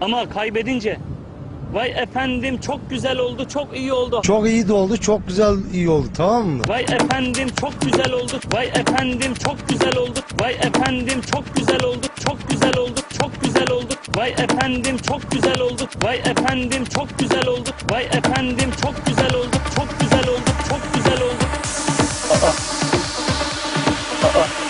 Ama kaybedince vay efendim çok güzel oldu, çok iyi oldu. Çok iyi de oldu, çok güzel iyi oldu tamam mı? Vay efendim çok güzel olduk. Vay efendim çok güzel olduk. Vay efendim çok güzel olduk. Çok güzel olduk. Çok güzel olduk. Vay efendim çok güzel olduk. Vay efendim çok güzel olduk. Vay efendim çok güzel olduk. Çok güzel olduk. Çok güzel olduk. Vay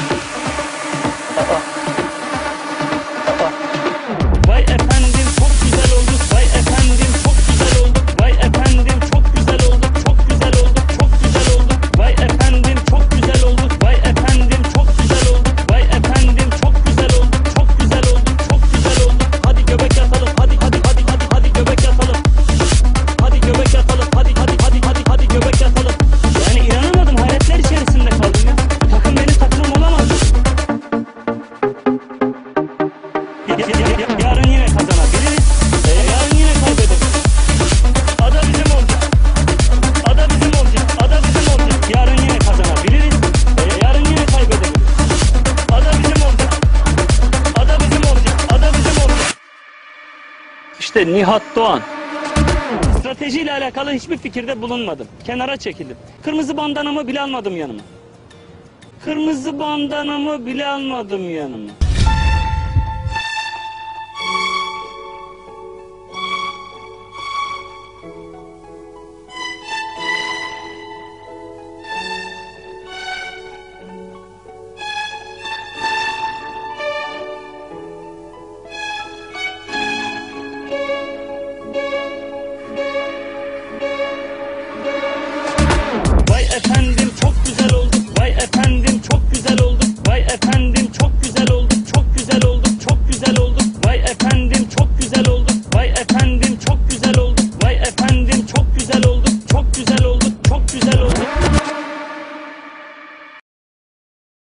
Yarın yine kazanabiliriz. Ee, yarın yine kaybederiz. Ada bizim olacak. Ada bizim olacak. Ada bizim olacak. Yarın yine kazanabiliriz. Ee, yarın yine kaybederiz. Ada bizim olacak. Ada bizim olacak. Ada bizim olacak. İşte Nihat Doğan. Stratejiyle alakalı hiçbir fikirde bulunmadım. Kenara çekildim. Kırmızı bandanamı bile almadım yanıma. Kırmızı bandanamı bile almadım yanıma. efendim çok güzel olduk. Vay efendim çok güzel olduk. Vay efendim çok güzel olduk. Çok güzel olduk çok güzel olduk. Vay efendim çok güzel olduk. Vay efendim çok güzel olduk. Vay efendim çok güzel olduk. Çok güzel olduk çok güzel olduk.